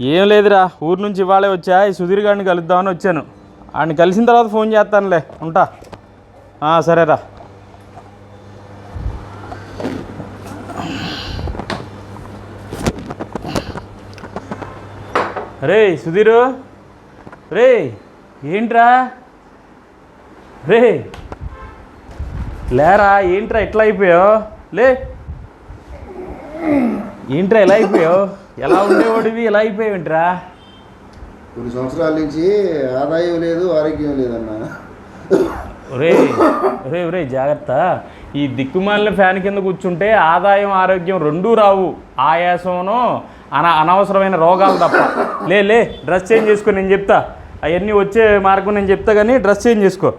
ఏం లేదురా ఊరు నుంచి ఇవాళే వచ్చా ఈ సుధీర్ గారిని కలుద్దామని వచ్చాను. ఆయన కలిసిన తర్వాత ఫోన్ చేస్తానులే ఉంటా. ఆ, సరేరా. రే సుధీరు. రే ఏంట్రా? రే లేరా ఏంట్రా ఎట్లా అయిపోయావు? లే. ఏంట్రా ఎలా అయిపోయావు? ఎలా ఉండేవాడివి ఎలా అయిపోయావేంట్రా? కొన్ని సంవత్సరాల నుంచి ఆదాయం లేదు ఆరోగ్యం లేదన్నా. ఒరే ఒరే ఒరే జాగ్రత్త. ఈ దిక్కుమాలిన ఫ్యాన్ కింద కూర్చుంటే ఆదాయం ఆరోగ్యం రెండూ రావు. ఆయాసంను అన అనవసరమైన రోగాలు తప్ప. లే లే డ్రెస్ చేంజ్ చేసుకో నేను చెప్తా. అవన్నీ వచ్చే మార్గం నేను చెప్తా కానీ డ్రెస్ చేంజ్ చేసుకో.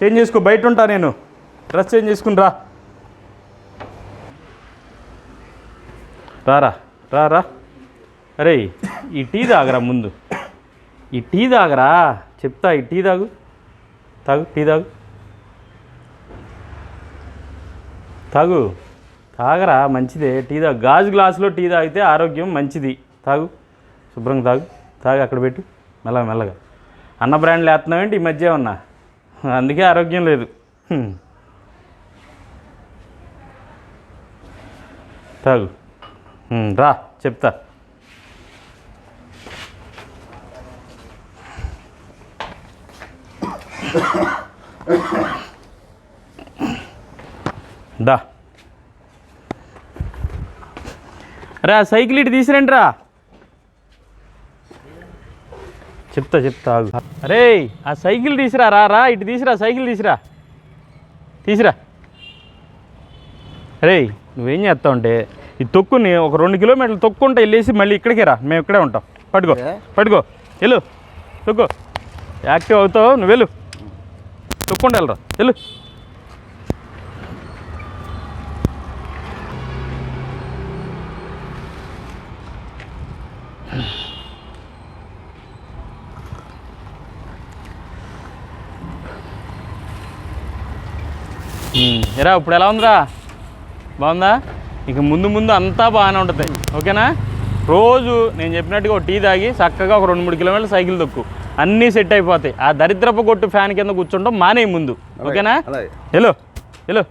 చేంజ్ చేసుకో బయట ఉంటా నేను. డ్రెస్ చేంజ్ చేసుకుని రా. రారా. రా రా. అరే ఈ టీ తాగరా ముందు. ఈ టీ తాగరా? చెప్తా ఈ టీ తాగు. తాగు టీ తాగు. తాగు. తాగరా మంచిదే. టీ తాగు. గాజు గ్లాసులో టీ తాగితే ఆరోగ్యం మంచిది. తాగు. శుభ్రంగా తాగు. తాగు అక్కడ పెట్టు. మెల్లగా మెల్లగా. అన్న బ్రాండ్లు వేస్తున్నావేంటి ఈ మధ్య ఉన్నా అందుకే ఆరోగ్యం లేదు. తాగు. రా చెప్తా. దా. రా సైకిల్ ఇటు తీసిరండి రా. చెప్తా చెప్తా అరే ఆ సైకిల్ తీసిరా రా రా ఇటు తీసిరా సైకిల్ తీసిరా. తీసిరా. అరే నువ్వేం చేస్తావు అంటే ఈ తొక్కుని ఒక రెండు కిలోమీటర్లు తొక్కుంటే వెళ్ళేసి మళ్ళీ ఇక్కడికే రా. మేము ఇక్కడే ఉంటాం. పట్టుకో పట్టుకో. వెళ్ళు. తొక్కు. యాక్టివ్ అవుతావు నువ్వు వెళ్ళు. తొక్కుండా వెళ్ళరా. వెళ్ళు. ఎరా ఇప్పుడు ఎలా ఉందిరా? బాగుందా? ఇక ముందు ముందు అంతా బాగానే ఉంటుంది. ఓకేనా? రోజు నేను చెప్పినట్టుగా ఒక టీ తాగి చక్కగా ఒక రెండు మూడు కిలోమీటర్లు సైకిల్ తొక్కు. అన్నీ సెట్ అయిపోతాయి. ఆ దరిద్రపు కొట్టు ఫ్యాన్ కింద కూర్చుంటాం మానే ముందు. ఓకేనా. Hello hello.